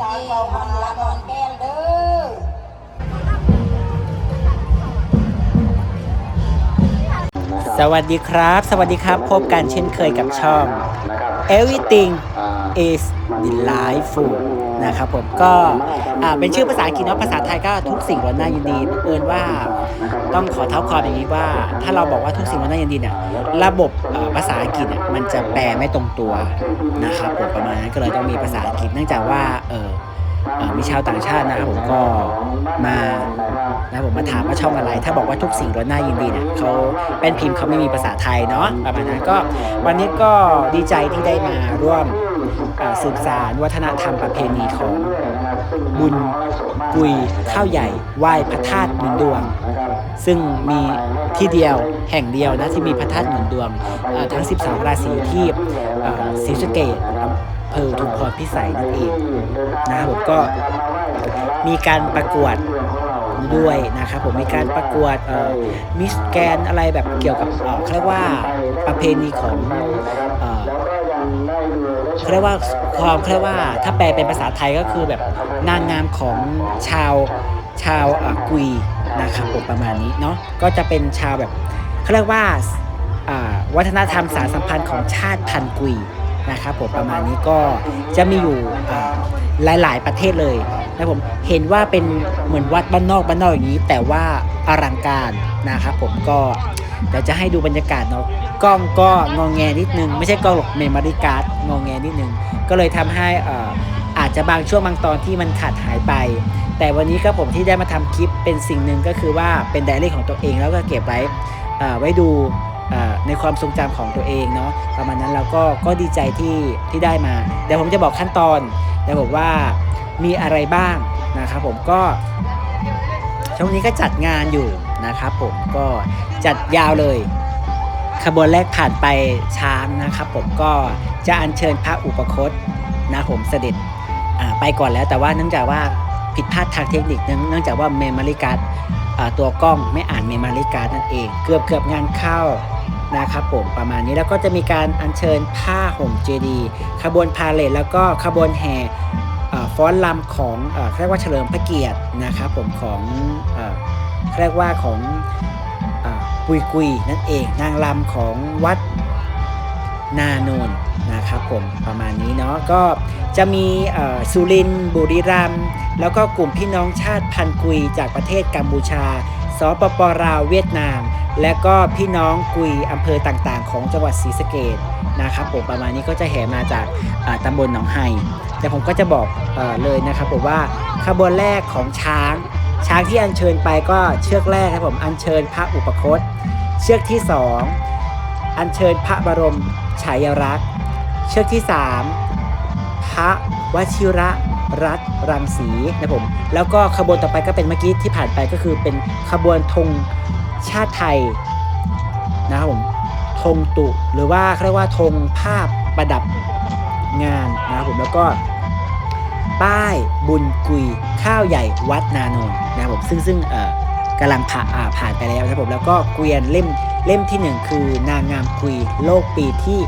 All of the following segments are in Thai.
สาวเก่ามันละนอนแก้วเด้อสวัสดีครับ สวัสดีครับ พบกันเช่นเคยกับช่อง everything is delightful นะครับผมก็เป็นชื่อภาษาอังกฤษเนาะภาษาไทยก็ทุกสิ่งล้วนน่ายินดีบังเอิญว่าต้องขอเท้าความอย่างนี้ว่า ถ้าเราบอกว่าทุกสิ่งล้วนน่ายินดีเนี่ยระบบภาษาอังกฤษมันจะแปลไม่ตรงตัวนะครับผมประมาณนั้นก็เลยต้องมีภาษาอังกฤษเนื่องจากว่าเออมีชาวต่างชาตินะครับผมก็มานะผมมาถามว่าช่องอะไร ถ้าบอกว่าทุกสิ่งล้วนน่ายินดีเนี่ยเขาเป็นพิมพ์เขาไม่มีภาษาไทยเนาะประมาณนั้นก็วันนี้ก็ดีใจที่ได้มาร่วม สืบสารวัฒนธรรมประเพณีของบุญกุยข้าวใหญ่ไหว้พระธาตุหมุนดวง ซึ่งมีที่เดียวแห่งเดียวนะที่มีพระธาตุหมุนดวงทั้ง12ราศีที่เอ่อศรีสะเกษอำเภอทุมพรพิสัยนั่นเองนะครับผมก็มีการประกวดด้วยนะครับผมมีการประกวดมิสแกนอะไรแบบเกี่ยวกับเขาเรียกว่าประเพณีของ เขาเรียกว่าความเขาเรียกว่าถ้าแปลเป็นภาษาไทยก็คือแบบนางงามของชาวชาวกุยนะครับผมประมาณนี้เนาะก็จะเป็นชาวแบบเขาเรียกว่าวัฒนธรรมสารสัมพันธ์ของชาติพันธุ์กุยนะครับผมประมาณนี้ก็จะมีอยู่อ่าหลาย ๆ ประเทศเลยนะผมเห็นว่าเป็นเหมือนวัดบ้านนอกบ้านนอกอย่างนี้ แต่ว่าอลังการนะครับผมก็ เดี๋ยวจะให้ดูบรรยากาศเนาะกล้องก็งองแงนิดนึง ไม่ใช่กล้องหรอกเมมโมรี่การ์ดงองแงนิดนึง ก็เลยทำให้อ่ออาจจะบางช่วงบางตอนที่มันขาดหายไป แต่วันนี้ก็ผมที่ได้มาทำคลิปเป็นสิ่งหนึ่งก็คือว่าเป็นไดอารี่ของตัวเองแล้วก็เก็บไว้อ่อไว้ดูในความทรงจำของตัวเองเนาะประมาณนั้นแล้วก็ก็ดีใจที่ที่ได้มาเดี๋ยวผมจะบอกขั้นตอนเดี๋ยวผมว่ามีอะไรบ้างนะครับผมก็ช่วงนี้ก็จัดงานอยู่ นะครับผมก็จัดยาวเลย ขบวนแรกผ่านไปช้างนะครับ ผมก็จะอัญเชิญพระอุปคตนะผมเสด็จไปก่อนแล้ว แต่ว่าเนื่องจากว่าผิดพลาดทางเทคนิคเนื่องเนื่องจากว่าเมมโมรี่การ์ดตัวกล้องไม่อ่านเมมโมรี่การ์ดนั่นเอง เกือบเกือบงานเข้านะครับผมประมาณนี้แล้วก็จะมีการอัญเชิญผ้าห่มเจดีขบวนพาเลทแล้วก็ขบวนแห่ฟ้อนลำของอเรียกว่าเฉลิมพระเกียรตินะครับผมของ เรียกว่าของอกุยกุยนั่นเองนางรำของวัดนาโนนนะครับผมประมาณนี้เนาะก็จะมีสุรินบุรีรัมย์แล้วก็กลุ่มพี่น้องชาติพันกุยจากประเทศกัมพูชาสปปลาวเวียดนาม และก็พี่น้องกุยอำเภอต่างๆ ของจังหวัดศรีสะเกดนะครับผมประมาณนี้ก็จะแห่มาจากตำบลหนองไฮแต่ผมก็จะบอกเอเลยนะครับผมว่าขบวนแรกของช้าง ช้างที่อัญเชิญไปก็เชือกแรกครับผมอัญเชิญพระอุปคต เชือกที่สองอัญเชิญพระบรมฉายารักษ์เชือกที่สามพระวชิระรัตรังสีนะผมแล้วก็ขบวนต่อไปก็เป็นเมื่อกี้ที่ผ่านไปก็คือเป็นขบวนธงชาติไทยนะครับผมธงตุหรือว่าเขาเรียกว่าธงภาพประดับงานนะครับผมแล้วก็ ป้ายบุญกุยข้าวใหญ่วัดนาโนนนะครับผมซึ่งซึ่งเอ่อกำลังผ่าผ่านไปแล้วนะครับผมแล้วก็เกวียนเล่มเล่มที่หนึ่งคือนางงามกุยโลกปีที่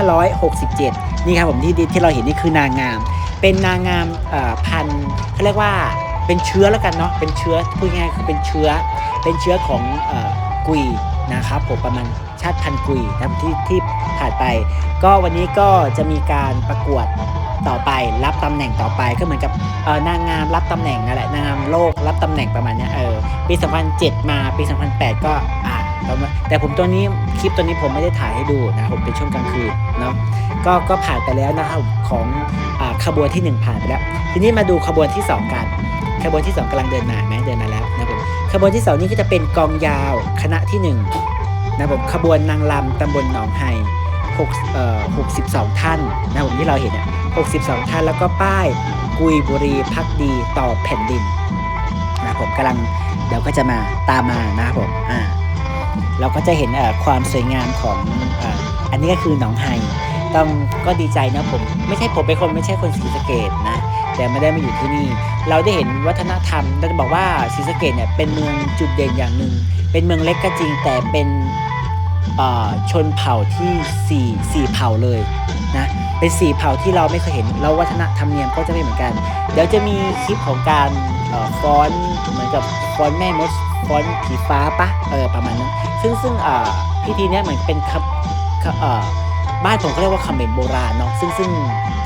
2567 นี่ครับผมที่ที่เราเห็นนี่คือนางงาม เป็นนางงามเอ่อพันเขาเรียกว่าเป็นเชื้อแล้วกันเนาะเป็นเชื้อพูดง่ายๆคือเป็นเชื้อ เป็นเชื้อของเอ่อกุยนะครับผมประมาณชาติพันกุยนะที่ที่ผ่านไป ก็วันนี้ก็จะมีการประกวด ต่อไป รับตำแหน่งต่อไปก็เหมือนกับเออนางงามรับตำแหน่งนั่นแหละนางงามโลกรับตำแหน่งประมาณนี้เออปี2007 มาปี 2008 ก็อ่าประแต่ผมตัวนี้คลิปตัวนี้ผมไม่ได้ถ่ายให้ดูนะผมเป็นช่วงกลางคืนเนาะก็ก็ผ่านไปแล้วนะครับของอขบวนที่ 1 ผ่านไปแล้ว ทีนี้มาดูขบวนที่ 2 กันขบวนที่ 2กำลังเดินมาไหมเดินมาแล้วนะครับผมขบวนที่ 2 นี่ก็จะเป็นกองยาวคณะที่1นะครับผมขบวนนางลำตำบลหนองไฮ 6เอ่อ62 ท่านนะผมที่เราเห็นอะ62 ท่านแล้วก็ป้ายกุยบุรีพักดีต่อแผ่นดินนะผมกำลังเดี๋ยวก็จะมาตามมานะครับผมอ่าเราก็จะเห็นเอ่อความสวยงามของออันนี้ก็คือหนองไฮต้องก็ดีใจนะผม ไม่ใช่ผมเป็นคนไม่ใช่คนศรีสะเกดนะ แต่ไม่ได้มาอยู่ที่นี่ เราได้เห็นวัฒนธรรมเราจะบอกว่าศรีสะเกดเนี่ยเป็นเมืองจุดเด่นอย่างหนึ่งเป็นเมืองเล็กก็จริงแต่เป็น ชนเผ่าที่สี่สี่เผ่าเลยนะเป็นสี่เผ่าที่เราไม่เคยเห็นแล้ววัฒนธรรมเนียมก็จะไม่เหมือนกัน เดี๋ยวจะมีคลิปของการฟ้อนเหมือนกับฟ้อนแม่มดฟ้อนผีฟ้าปะเออประมาณนั้นซึ่งซึ่งพิธีนี้เหมือนเป็นครับบ้านผมเขาเรียกว่าคำเขมรโบราณเนาะซึ่งซึ่ง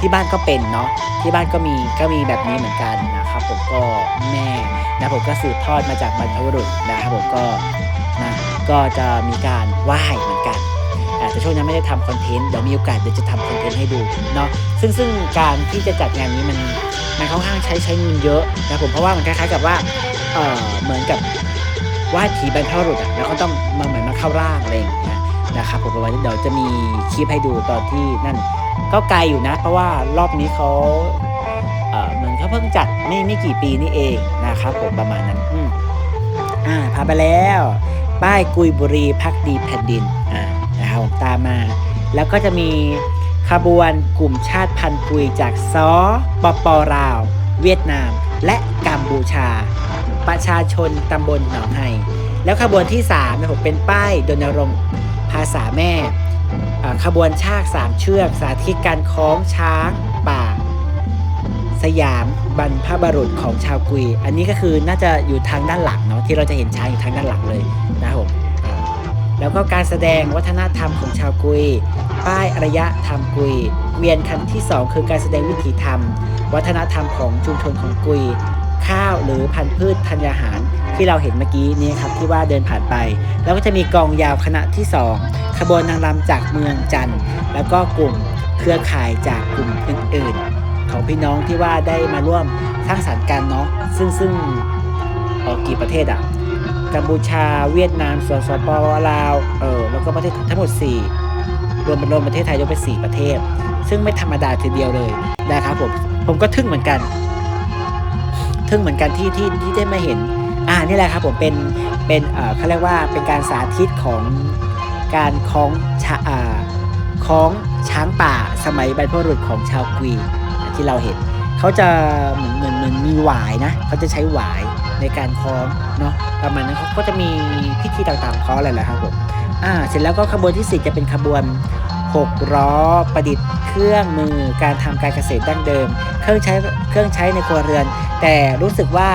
ที่บ้านก็เป็นเนาะที่บ้านก็มีก็มีแบบนี้เหมือนกันนะครับผมก็แม่นะผมก็สืบทอดมาจากบรรพบุรุษนะครับผมก็นะ ก็จะมีการไหว้เหมือนกันแต่ช่วงนั้ไม่ได้ทำคอนเทนต์เดี๋ยวมีโอกาสเดี๋ยวจะทำคอนเทนต์ให้ดูเนาะซึ่งซึ่งการที่จะจัดงานนี้มันมันค่อนข้างใช้ใช้เงินเยอะนะผมเพราะว่ามันคล้ายๆกับว่าเออเหมือนกับไหว้ผีบรรพบุรุษอะแล้วก็ต้องมาเหมือนมาเข้าร่างอะไรอย่างเงี้ยนะครับผมประมาณนี้เดี๋ยวจะมีคลิปให้ดูตอนที่นั่นก็ไกลอยู่นะ เพราะว่ารอบนี้เขาเออเหมือนเขาเพิ่งจัดไม่ไม่กี่ปีนี่เองนะครับผมประมาณนั้นอืมอ่าพาไปแล้ว ป้ายกุยบุรีพักดีแผ่นดินอ่านะครับผมตามมา แล้วก็จะมีขบวนกลุ่มชาติพันธุ์กุยจากซอปปลาว เวียดนาม และกัมพูชา ประชาชนตำบลหนองไฮแล้วขบวนที่3นะผมเป็นป้ายดนรงค์ภาษาแม่ขบวนชากสามเชือก สาธิตการคล้องช้างป่า สยามบรรพบุรุษของชาวกุย อันนี้ก็คือน่าจะอยู่ทางด้านหลังเนาะที่เราจะเห็นช้างอยู่ทางด้านหลังเลยนะครับผมแล้วก็การแสดงวัฒนธรรมของชาวกุย ป้ายอารยธรรมกุย เวียนคันที่ 2 คือการแสดงวิถีธรรม วัฒนธรรมของชุมชนของกุย ข้าวหรือพันธุ์พืชธัญญาหาร ที่เราเห็นเมื่อกี้นี้ครับที่ว่าเดินผ่านไป แล้วก็จะมีกองยาวคณะที่ 2 ขบวนนางรำจากเมืองจันทร์แล้วก็กลุ่มเครือข่ายจากกลุ่มอื่นๆ ของพี่น้องที่ว่าได้มาร่วมสร้างสรรค์กันเนาะซึ่งซึ่งออกี่ประเทศอะกัมพูชาเวียดนามสสปลาวเออแล้วก็ประเทศทั้งหมด 4 รวมเป็นรวมประเทศไทยยกเป็น4ประเทศ ซึ่งไม่ธรรมดาทีเดียวเลยนะครับผมผมก็ทึ่งเหมือนกัน ทึ่งเหมือนกันที่ที่ที่ได้มาเห็นอ่านี่แหละครับผมเป็นเป็นเอ่อเขาเรียกว่าเป็นการสาธิตของการคล้องชาอ่าคล้องช้างป่าสมัยบรรพบุรุษของชาวกรี ที่เราเห็น เขาจะเหมือนเหมือนเหมือนมีหวายนะ เขาจะใช้หวายในการคล้องเนาะประมาณนั้นเขาก็จะมีพิธีต่างๆของเขาอะไรแหละครับผมอ่าเสร็จแล้วก็ขบวนที่สี่จะเป็นขบวนหกล้อประดิษฐ์เครื่องมือการทำการเกษตรดั้งเดิม เครื่องใช้เครื่องใช้ในครัวเรือน แต่รู้สึกว่า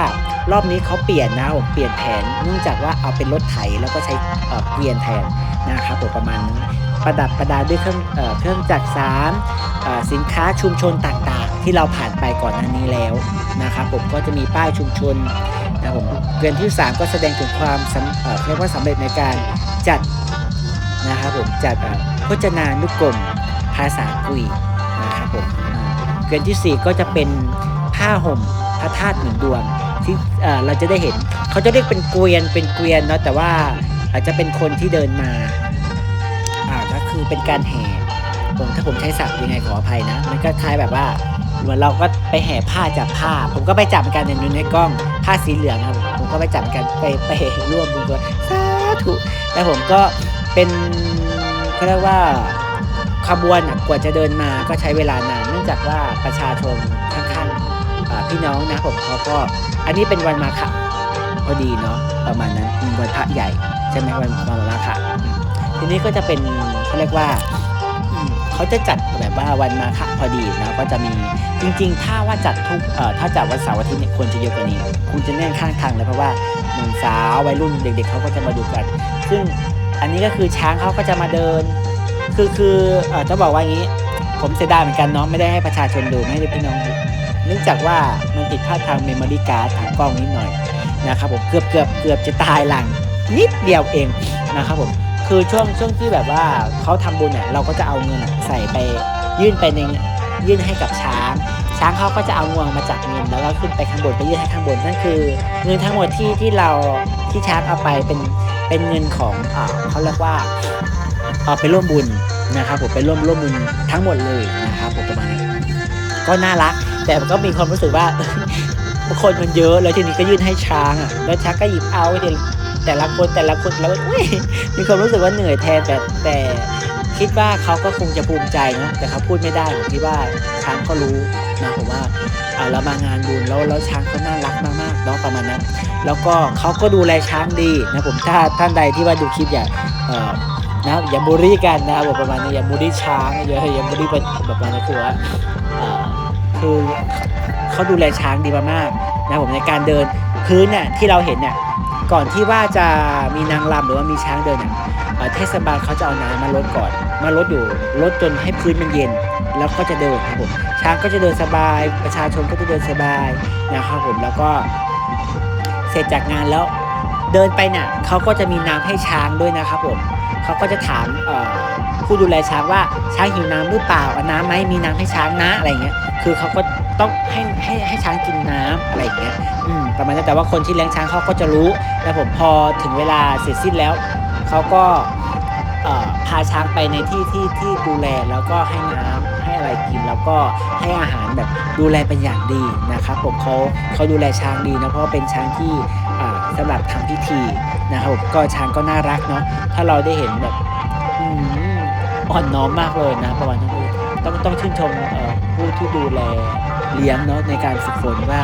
รอบนี้เขาเปลี่ยนนะผมเปลี่ยนแผนเนื่องจากว่าเอาเป็นรถไถแล้วก็ใช้เออเกวียนแทนนะครับผมประมาณนี้ประดับประดาด้วยเครื่องเออเครื่องจักรสารสินค้าชุมชนต่างๆ ที่เราผ่านไปก่อนหน้านี้แล้วนะครับผมก็จะมีป้ายชุมชนนะครับผมเกวียนที่ 3 ก็แสดงถึงความสำเอ่อเรียกว่าสำเร็จในการจัดนะครับผมจัดเอ่อพจนานุกรมภาษากุยนะครับผมเกวียนทีสี่ 4 ก็จะเป็นผ้าห่มพระธาตุหนึ่งดวงที่เอ่อเราจะได้เห็นเขาจะเรียกเป็นเกวียนเป็นเกวียนเนาะแต่ว่าอาจจะเป็นคนที่เดินมาอ่าก็คือเป็นการแห่ผมถ้าผมใช้ศัพท์ยังไงขออภัยนะ มันก็คล้ายแบบว่า เหมือนเราก็ไปแห่ผ้าจับผ้า ผมก็ไปจับเหมือนกันในในกล้องผ้าสีเหลืองครับผมก็ไปจับเหมือนกันไปไปร่วมบุญด้วยสาธุแล้วผมก็เป็นเขาเรียกว่าขบวนกว่าจะเดินมาก็ใช้เวลานานเนื่องจากว่าประชาชนค่อนข้างอ่าพี่น้องนะผมเขาก็อันนี้เป็นวันมาฆะพอดีเนาะประมาณนั้นวันพระใหญ่ใช่ไหมวันมาฆะอืมทีนี้ก็จะเป็นเขาเรียกว่า เขาจะจัดแบบว่าวันมาฆะพอดีนะก็จะมีจริง ๆ ถ้าว่าจัดทุกเอ่อถ้าจัดวันเสาร์อาทิตย์เนี่ยควรจะเยอะกว่านี้ คุณจะแน่นข้างทางเลยเพราะว่าหนุ่มสาววัยรุ่นเด็ก ๆเขาก็จะมาดูกัน ซึ่งอันนี้ก็คือช้างเขาก็จะมาเดิน คือคือเอ่อจะบอกว่าอย่างนี้ ผมเสียดายเหมือนกันเนาะไม่ได้ให้ประชาชนดูไม่ให้พี่น้องดูเนื่องจากว่ามันติดพลาดทางเมมโมรี่การ์ดทางกล้องนิดหน่อยนะครับผมเกือบเกือบเกือบจะตายหลังนิดเดียวเองนะครับผม คือช่วงช่วงที่แบบว่าเขาทำบุญเนี่ยเราก็จะเอาเงินใส่ไปยื่นไปในยื่นให้กับช้าง ช้างเขาก็จะเอางวงมาจากเงินแล้วก็ขึ้นไปข้างบนไปยื่นให้ข้างบนนั่นคือ เงินทั้งหมดที่ที่เราที่ช้างเอาไปเป็นเป็นเงินของอ่าเขาเรียกว่าเอาไปร่วมบุญนะครับผมไปร่วมร่วมบุญทั้งหมดเลยนะครับผมประมาณนี้ก็น่ารัก แต่ก็มีความรู้สึกว่าคนมันเยอะแล้วทีนี้ก็ยื่นให้ช้างอะแล้วช้างก็หยิบเอาไว้แต่ แต่ละคนแต่ละคนแล้วอุ้ยมีความรู้สึกว่าเหนื่อยแทนแต่แต่คิดว่าเขาก็คงจะภูมิใจเนาะแต่เขาพูดไม่ได้ผมคิดว่าช้างก็รู้นะผมว่าอ่าเรามางานบุญแล้วแล้วช้างเขาน่ารักมากๆเนาะประมาณนั้น แล้วก็เขาก็ดูแลช้างดีนะผมถ้าท่านใดที่ว่าดูคลิปอยากเอ่อนะครับอย่าบูลลี่กันนะครับประมาณนี้อย่าบูลลี่ช้างอย่าอย่าบูลลี่แบบแบบนั้นคือว่าคือเขาดูแลช้างดีมากๆนะผมในการเดินพื้นเนี่ยที่เราเห็นเนี่ย ก่อนที่ว่าจะมีนางรำหรือว่ามีช้างเดินเนี่ยเทศบาลเขาจะเอาน้ำมาลดก่อน มาลดอยู่ลดจนให้พื้นมันเย็น แล้วก็จะเดินครับผมช้างก็จะเดินสบาย ประชาชนก็จะเดินสบายนะครับผมแล้วก็เสร็จจากงานแล้วเดินไปเนี่ยเขาก็จะมีน้ำให้ช้างด้วยนะครับผมเขาก็จะถามผู้ดูแลช้างว่าช้างหิวน้ำหรือเปล่าเอาน้ำไหมมีน้ำให้ช้างนะอะไรเงี้ยคือเขาก็ ต้องให้ให้ให้ช้างกินน้ำอะไรอย่างเงี้ยอืมประมาณนั้นแต่ว่าคนที่เลี้ยงช้างเขาก็จะรู้แล้วผมพอถึงเวลาเสร็จสิ้นแล้วเขาก็พาช้างไปในที่ที่ที่ดูแลแล้วก็ให้น้ำให้อะไรกินแล้วก็ให้อาหารแบบดูแลเป็นอย่างดีนะครับผมเขาเขาดูแลช้างดีนะเพราะว่าเป็นช้างที่อ่าสำหรับทำพิธีนะครับผมก็ช้างก็น่ารักเนาะถ้าเราได้เห็นแบบอ่อนน้อมมากเลยนะประมาณนั้นต้องต้องชื่นชมเผู้ที่ดูแลเลี้ยงเนาะในการฝึกฝนว่า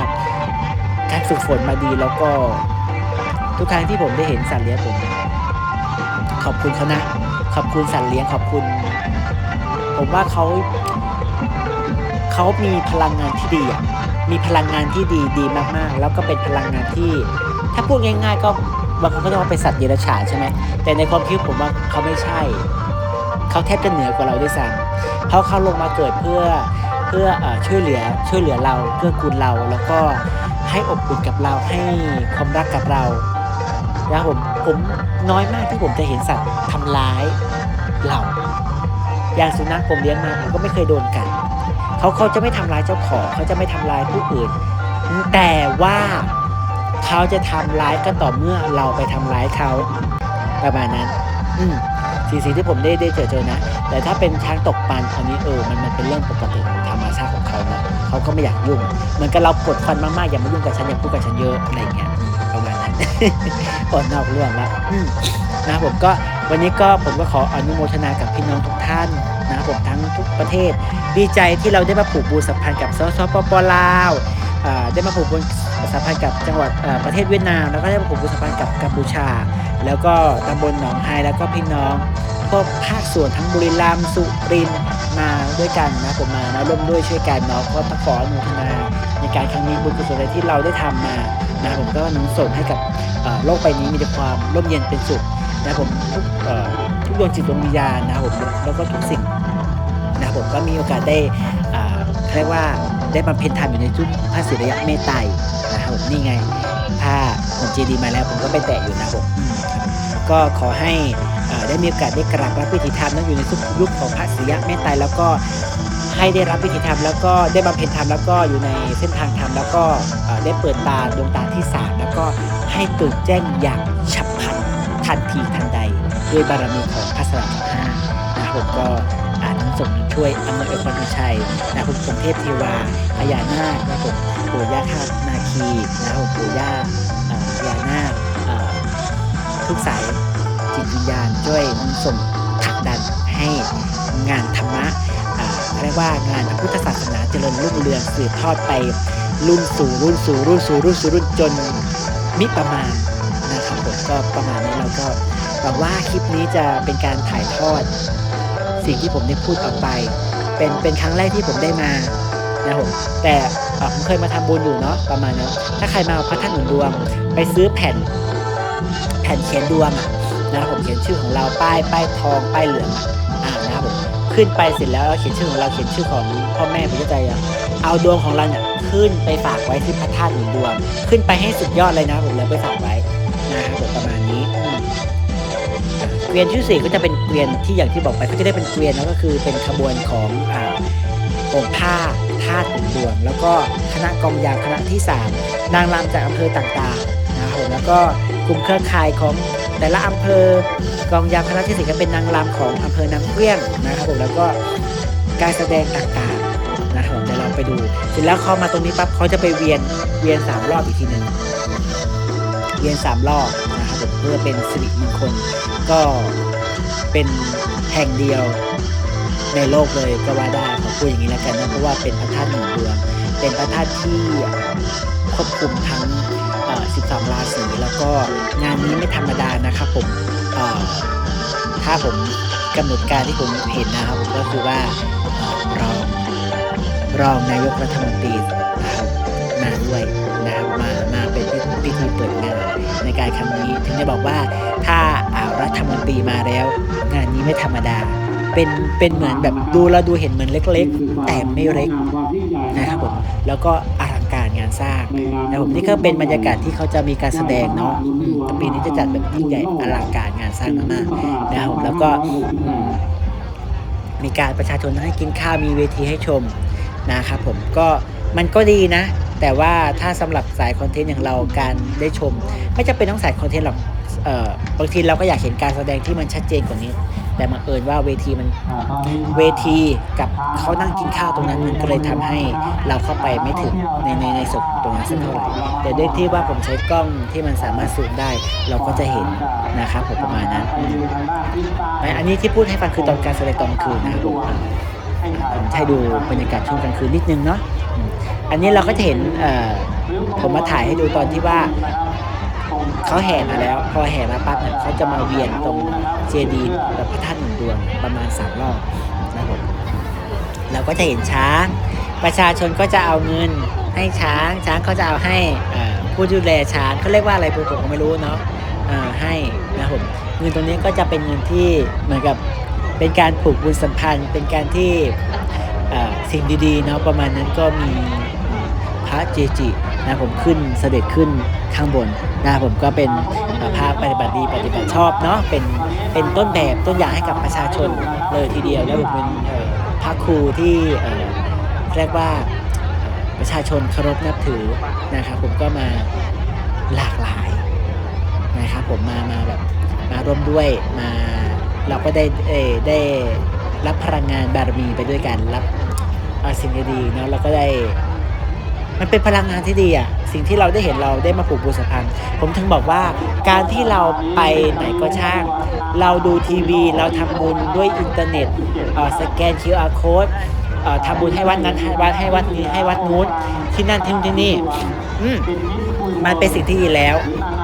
การฝึกฝนมาดีแล้วก็ทุกครั้งที่ผมได้เห็นสัตว์เลี้ยงผม ขอบคุณเขานะ ขอบคุณสัตว์เลี้ยงขอบคุณ ผมว่าเขาเขามีพลังงานที่ดีอะมีพลังงานที่ดีดีมากๆ แล้วก็เป็นพลังงานที่ ถ้าพูดง่าย ๆ ก็บางคนก็จะว่าเป็นสัตว์เดรัจฉานใช่ไหมแต่ในความคิดผมว่าเขาไม่ใช่ เขาแทบจะเหนือกว่าเราด้วยซ้ำเพราะเขาลงมาเกิดเพื่อ เพื่อช่วยเหลือช่วยเหลือเราเพื่อกูลเราแล้วก็ให้อบอุ่นกับเราให้ความรักกับเรานะผมผมน้อยมากที่ผมจะเห็นสัตว์ทำร้ายเราอย่างสุนัขผมเลี้ยงมาผมก็ไม่เคยโดนกัดเขาเขาจะไม่ทำร้ายเจ้าของเขาจะไม่ทำร้ายผู้อื่น แต่ว่าเขาจะทำร้ายก็ต่อเมื่อเราไปทำร้ายเขาประมาณนั้น อืมสิ่งที่ผมได้ได้เจอเจอนะ แต่ถ้าเป็นช้างตกปันอันนี้เออมันมันเป็นเรื่องปกติ ชาติของเขาเนาะเขาก็ไม่อยากยุ่ง เหมือนกับเราปวดฟันมากๆอย่ามายุ่งกับฉันอย่าพูดกับฉันเยอะอะไรเงี้ยประมาณนั้นอดนอกเรื่องละนะผมก็วันนี้ก็ผมก็ขออนุโมทนากับพี่น้องทุกท่านนะผมทั้งทุกประเทศ ดีใจที่เราได้มาผูกบูสัมพันธ์กับสสปปลาวได้มาผูกบูรสัมพันธ์กับจังหวัดประเทศเวียดนาม แล้วก็ได้มาผูกบูรสัมพันธ์กับกัมพูชา แล้วก็ตำบลหนองไฮแล้วก็พี่น้องพวกภาคส่วนทั้งบุรีรัมย์สุรินทร์ มาด้วยกันนะผมมามาร่วมด้วยช่วยกันเนาะก็ต้องขออนุโมทนาในการครั้งนี้บุญกุศลที่เราได้ทำมานะผมก็หนุนส่งให้กับโลกใบนี้มีแต่ความร่มเย็นเป็นสุขนะผมทุกทุกดวงจิตดวงวิญญาณนะผมแล้วก็ทุกสิ่งนะผมก็มีโอกาสได้เรียกว่าได้บำเพ็ญธรรมอยู่ในทุกพระศิริยะเมตไตรนะครับผมนี่ไงถ้าผมเจดีมาแล้วผมก็ไปแตะอยู่นะผมก็ขอให้ ได้มีโอกาสได้กราบรับวิถีธรรมนั้นอยู่ในทุกยุคของพระศรียะเมตไตแล้วก็ให้ได้รับวิถีธรรมแล้วก็ได้บำเพ็ญธรรมแล้วก็อยู่ในเส้นทางธรรมแล้วก็ได้เปิดตาดวงตาที่สามแล้วก็ให้ตื่นแจ้งอย่างฉับพลันทันทีทันใด ด้วยบารมีของพระสวัสดิ์ห้านะผมก็อ่านน้ำส่งช่วยอำนวยพรชัยนะผมองค์เทพเทวาพญานาคนะผมปู่ย่าทานาคีนะผมปู่ย่าพญานาคทุกสาย จิตวิญญาณช่วยส่งผลักดันให้งานธรรมะอ่าเรียกว่างานพระพุทธศาสนาเจริญรุ่งเรืองสืบทอดไปรุ่นสู่รุ่นสู่รุ่นสู่รุ่นสู่รุ่นจนมิประมาณนะครับผมก็ประมาณนี้เราก็หวังว่าคลิปนี้จะเป็นการถ่ายทอด สิ่งที่ผมได้พูดออกไป เป็นเป็นครั้งแรกที่ผมได้มานะครับผมแต่ผมเคยมาทำบุญอยู่เนาะประมาณนั้นถ้าใครมาพระท่านหนุนดวง ไปซื้อแผ่นแผ่นเขียนดวงอะ นะครับผมเขียนชื่อของเราป้ายป้ายทองป้ายเหลืองอ่านะครับผมขึ้นไปเสร็จแล้วเราเขียนชื่อของเราเขียนชื่อของพ่อแม่พระใจอะเอาดวงของเราเนี่ยขึ้นไปฝากไว้ที่พระธาตุหนุนดวงขึ้นไปให้สุดยอดเลยนะครับผมแล้วไปฝากไว้นะครับผมประมาณนี้เกวียนชื่อสี่ก็จะเป็นเกวียนที่อย่างที่บอกไปก็จะได้เป็นเกวียนแล้วก็คือเป็นขบวนของอ่าองผ้าธาตุหนุนดวง แล้วก็คณะกองยาวคณะที่สามนางรำจากอำเภอต่างๆนะครับผมแล้วก็กลุ่มเครือข่ายของ แต่ละอำเภอกองยามคณะที่สี่ก็เป็นนางรำของอำเภอน้ำเกลี้ยงนะครับผมแล้วก็การแสดงต่างๆนะครับผมเดี๋ยวเราไปดู เสร็จแล้วเขามาตรงนี้ปั๊บเขาจะไปเวียนเวียนสามรอบอีกทีหนึ่งเวียนสามรอบนะครับผมเพื่อเป็นสิริมงคลก็เป็นแห่งเดียวในโลกเลยก็ว่าได้ขอพูดอย่างนี้แล้วกันนะเพราะว่าเป็นพระธาตุหนึ่งดวงเป็นพระธาตุที่ควบคุมทั้ง 12 ราศีแล้วก็งานนี้ไม่ธรรมดานะครับผมถ้าผมกำหนดการที่ผมเห็นนะครับผมก็คือว่าอรองรองนายกรัฐมนตรีนะครับมาด้วยนะครับมามาเป็นพิธีเปิดงานในการครั้งนี้ ถึงจะบอกว่าถ้าอารัฐมนตรีมาแล้ว งานนี้ไม่ธรรมดาเป็นเป็นเหมือนแบบดูเราดูเห็นเหมือนเล็ก ๆ แต่ไม่เล็กนะครับผมแล้วก็อารงานสร้างนะครับผมนี่ก็เป็นบรรยากาศที่เขาจะมีการแสดงเนาะอืมแต่ปีนี้จะจัดแบบยิ่งใหญ่อลังการงานสร้างมากๆนะครับผมแล้วก็อืมมีการประชาชนให้กินข้าวมีเวทีให้ชมนะครับผมก็มันก็ดีนะ แต่ว่าถ้าสำหรับสายคอนเทนต์อย่างเราการได้ชม ไม่จำเป็นต้องสายคอนเทนต์หรอกเอ่อบางทีเราก็อยากเห็นการแสดงที่มันชัดเจนกว่านี้ แต่มาเอิญว่าเวทีมันเวทีกับเขานั่งกินข้าวตรงนั้นมันก็เลยทำให้เราเข้าไปไม่ถึงในในในสุดตรงนั้นสักเท่าไหร่แต่ด้วยที่ว่าผมใช้กล้องที่มันสามารถซูมได้ เราก็จะเห็นนะครับผมประมาณนั้นแต่อันนี้ที่พูดให้ฟังคือตอนการแสดงตอนกลางคืนนะครับผมผมให้ดูบรรยากาศช่วงกลางคืนนิดนึงเนาะอืมอันนี้เราก็จะเห็นเอ่อผมมาถ่ายให้ดูตอนที่ว่า เขาแห่มาแล้ว พอแห่มาปั๊บเนี่ยเขาจะมาเวียนตรงเจดีย์แบบพระธาตุหนึ่งดวงประมาณสามรอบนะครับผมเราก็จะเห็นช้าง ประชาชนก็จะเอาเงินให้ช้าง ช้างก็จะเอาให้ผู้ดูแลช้างเขาเรียกว่าอะไรผมก็ไม่รู้เนาะให้นะครับผมเงินตรงนี้ก็จะเป็นเงินที่เหมือนกับเป็นการผูกบุญสัมพันธ์ เป็นการที่สิ่งดีๆเนาะประมาณนั้นก็มีพระเจจินะผมขึ้นเสด็จขึ้นข้างบน นะผมก็เป็นเอ่อพปฏิบัติดีปฏิบัติชอบเนาะเป็นเป็นต้นแบบต้นอย่างให้กับประชาชนเลยทีเดียวแล้วผมเป็นพระครูที่เรียกว่าประชาชนเคารพนับถือนะครับผมก็มาหลากหลายนะครับผมมามาแบบมาร่วมด้วยมาเราก็ได้เอได้รับพลังงานบารมีไปด้วยกันรับอ่อสิ่งดีๆเนาะแล้วก็ได้ มันเป็นพลังงานที่ดีอะ สิ่งที่เราได้เห็นเราได้มาผูกบุญสัมพันธ์ ผมถึงบอกว่าการที่เราไปไหนก็ช่าง เราดูทีวี เราทำบุญด้วยอินเทอร์เน็ตสแกน QR code ทำบุญให้วัดนั้นให้วัดให้วัดนี้ให้วัดนู้นที่นั่นที่นู่นที่นี่มมันเป็นสิ่งที่ดีแล้ว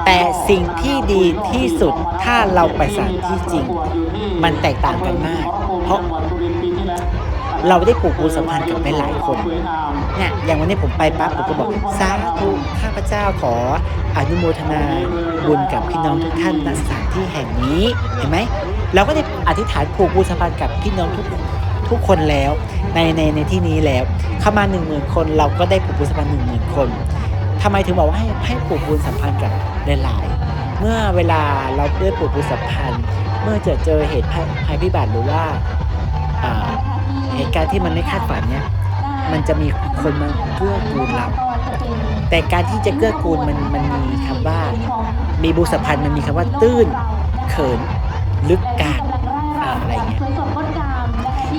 แต่สิ่งที่ดีที่สุดถ้าเราไปสถานที่จริง มันแตกต่างกันมาก เพราะ เราได้ผูกบุญสัมพันธ์กับหลายคนเนี่ยอย่างวันนี้ผมไปปั๊บผมก็บอกสาธุข้าพเจ้าขออนุโมทนาบุญกับพี่น้องทุกท่านณสถานที่แห่งนี้เห็นไหมเราก็ได้อธิษฐานผูกบุญสัมพันธ์กับพี่น้องทุกทุกคนแล้ว ในในในที่นี้แล้วเข้ามาหนึ่งหมื่นคน เราก็ได้ผูกบุญสัมพันธ์หนึ่งหมื่นคนทำไมถึงบอกว่าให้ให้ผูกบุญสัมพันธ์กับหลายๆเมื่อเวลาเราได้ผูกบุญสัมพันธ์ เมื่อเจอเจอเหตุภัยพิบัติหรือว่า เหตุการณ์ที่มันไม่คาดฝันเนี่ยมันจะมีคนมาเกื้อกูลเราแต่การที่จะเกื้อกูลมันมันมีคำว่า มีบุญสัมพันธ์มันมีคำว่าตื้นเขินลึกกางอ่าอะไรเงี้ย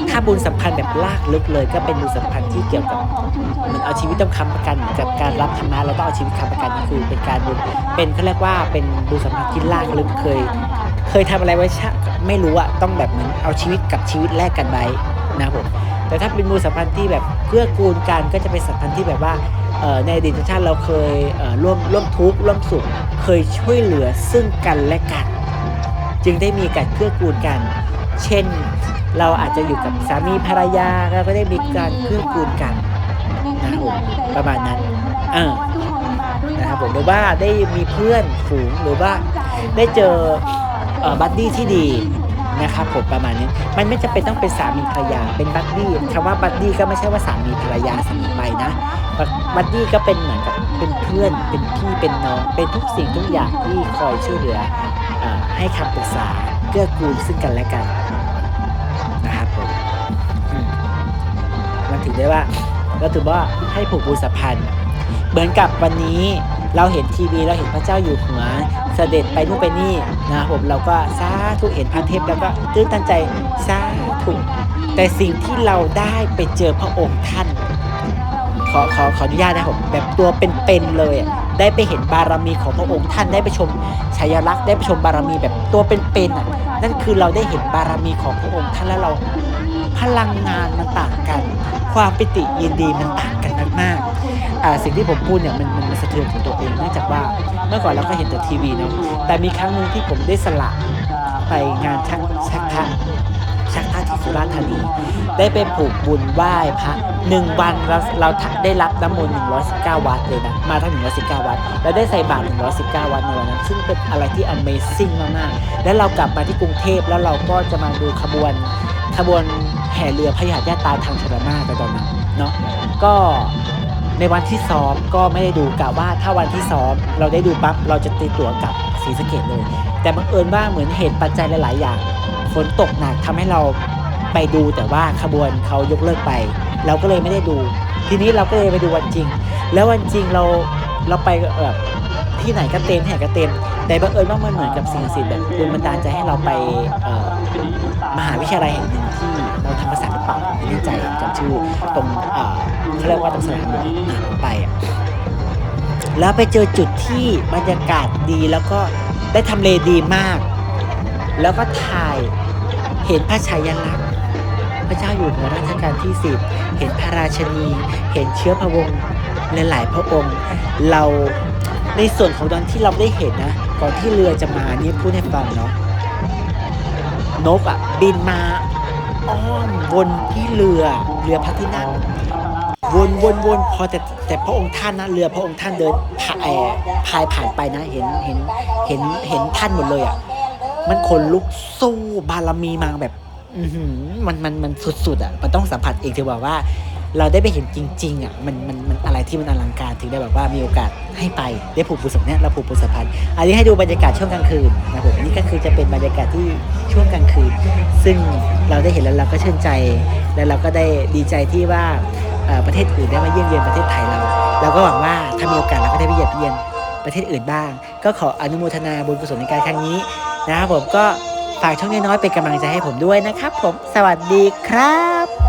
ถ้าบุญสัมพันธ์แบบลากลึกเลยก็เป็นบุญสัมพันธ์ที่เกี่ยวกับเหมันเอาชีวิตต้องค้ำประกันกับการรับธรรมะเราต้องเอาชีวิตค้ำประกันคือเป็นการบุญเป็นเขาเรียกว่าเป็นบุญสัมพันธ์ที่ลากลึกเคย เคยทำอะไรไว้ชะไม่รู้อะต้องแบบเหมือนเอาชีวิตกับชีวิตแลกกันไว้ นะครับผมแต่ถ้าเป็นมูลสัมพันธ์ที่แบบเกื้อกูลกันก็จะเป็นสัมพันธ์ที่แบบว่าในอดีตชาติเราเคยเร่วมร่วมทุกข์ร่วมสุขเคยช่วยเหลือซึ่งกันและกัน จึงได้มีการเกื้อกูลกัน เช่นเราอาจจะอยู่กับสามีภรรยาเราก็ได้มีการเกื้อกูลกันนะครับผมประมาณนั้นเออนะครับผมหรือว่าได้มีเพื่อนฝูงหรือว่าได้เจออบัดดี้ที่ดี นะครับผมประมาณนี้ มันไม่จำเป็นต้องเป็นสามีภรรยา เป็นบัดดี้คำว่าบัดดี้ก็ไม่ใช่ว่าสามีภรรยาเสมอไปนะ บัดดี้ก็เป็นเหมือนกับเป็นเพื่อน เป็นพี่ เป็นน้อง เป็นทุกสิ่งทุกอย่างที่คอยช่วยเหลืออให้คำปรึกษาเกื้อกูลซึ่งกันและกันนะครับผมมมันถือได้ว่าก็ถือว่าให้ผูกบุญสัมพันธ์ เหมือนกับวันนี้ เราเห็นทีวีเราเห็นพระเจ้าอยู่หัวเสด็จไปนู่นไปนี่นะครับผมเราก็สาธุเห็นพระเทพแล้วก็ตื้นตันใจสาธุแต่สิ่งที่เราได้ไปเจอพระองค์ท่านขอขอขออนุญาตนะผมแบบตัวเป็นๆเลยได้ไปเห็นบารมีของพระองค์ท่านได้ไปชมชายลักษณ์ได้ไปชมบารมีแบบตัวเป็นๆอะนั่นคือเราได้เห็นบารมีของพระองค์ท่านแล้วเรา พลังงานมันต่างกัน ความปิติยินดีมันต่างกันมากๆอ่าสิ่งที่ผมพูดเนี่ยมันมันมันสะเทือนถึงตัวเองเนื่องจากว่าเมื่อก่อนเราก็เห็นแต่ทีวีเนาะแต่มีครั้งหนึ่งที่ผมได้สละไปงานชักชักพระชักพระที่สุราษฎร์ธานีได้ไปผูกบุญไหว้พระหนึ่งวันเราเราได้รับน้ำมนต์119วัตเลยนะ มาทั้ง119วัตแล้วได้ใส่บาตร119วัตในวันนั้น ซึ่งเป็นอะไรที่ Amazing มากๆ แล้วเรากลับมาที่กรุงเทพแล้วเราก็จะมาดูขบวนขบวน แห่เรือพระยาญาตาทางชลมาไปตอนนั้นเนาะก็ในวันที่ซ้อมก็ไม่ได้ดูกะว่าถ้าวันที่ซ้อมเราได้ดูปั๊บเราจะตีตั๋วกับศรีสะเกดเลย แต่บังเอิญว่าเหมือนเหตุปัจจัยหลาย ๆ อย่างฝนตกหนักทำให้เราไปดูแต่ว่าขบวนเขายกเลิกไป เราก็เลยไม่ได้ดู ทีนี้เราก็เลยไปดูวันจริง แล้ววันจริงเราเราไปแบบที่ไหนก็เต็มที่ไหก็เต็มแต่บังเอิญว่ามันเหมือนกับสิ่งศักดิ์สิทธิ์แบบโดนบันดาลใจให้เราไปมหาวิทยาลัยแห่งหนึ่งที่ เราทำภาษาหรือเปล่าไม่แน่ใจจำชื่อตรงเขาเรียกว่าตรงสนามหลวงไปอะแล้วไปเจอจุดที่บรรยากาศดีแล้วก็ได้ทำเลดีมาก แล้วก็ถ่ายเห็นพระชายลักษณ์พระเจ้าอยู่หัวรัชกาลที่สิบเห็นพระราชนี เห็นเชื้อพระวงศ์หลายๆพระองค์ เราในส่วนของตอนที่เราได้เห็นนะ ก่อนที่เรือจะมาเนี่ยพูดให้ฟังเนาะนกอะบินมา อ้อมวนที่เรือเรือพระที่นั่งวนวนวนพอแต่แต่พระองค์ท่านนะเรือพระองค์ท่านเดินพาแอร์พายผ่านไปนะเห็นเห็นเห็นเห็นท่านหมดเลยอะมันขนลุกสู้บารมีมาแบบมันมันมันสุดๆอะมันต้องสัมผัสเองถือว่าว่า เราได้ไปเห็นจริงๆอะมันมันมันอะไรที่มันอลังการถึงได้แบบว่ามีโอกาสให้ไปได้ผูกบุญสมเนี่ยเราผูกบุญสัมพันธ์อันนี้ให้ดูบรรยากาศช่วงกลางคืนนะผมอันนี้ก็คือจะเป็นบรรยากาศที่ ช่วงกลางคืน ซึ่งเราได้เห็นแล้วเราก็ชื่นใจ และเราก็ได้ดีใจที่ว่าประเทศอื่นได้มาเยี่ยมเยียนประเทศไทยเรา เราก็หวังว่าถ้ามีโอกาสเราก็ได้ไปเยี่ยมเยียนประเทศอื่นบ้าง ก็ขออนุโมทนาบุญกุศลในการครั้งนี้นะครับผมก็ฝากช่องน้อยๆเป็นกำลังใจให้ผมด้วยนะครับ ผมสวัสดีครับ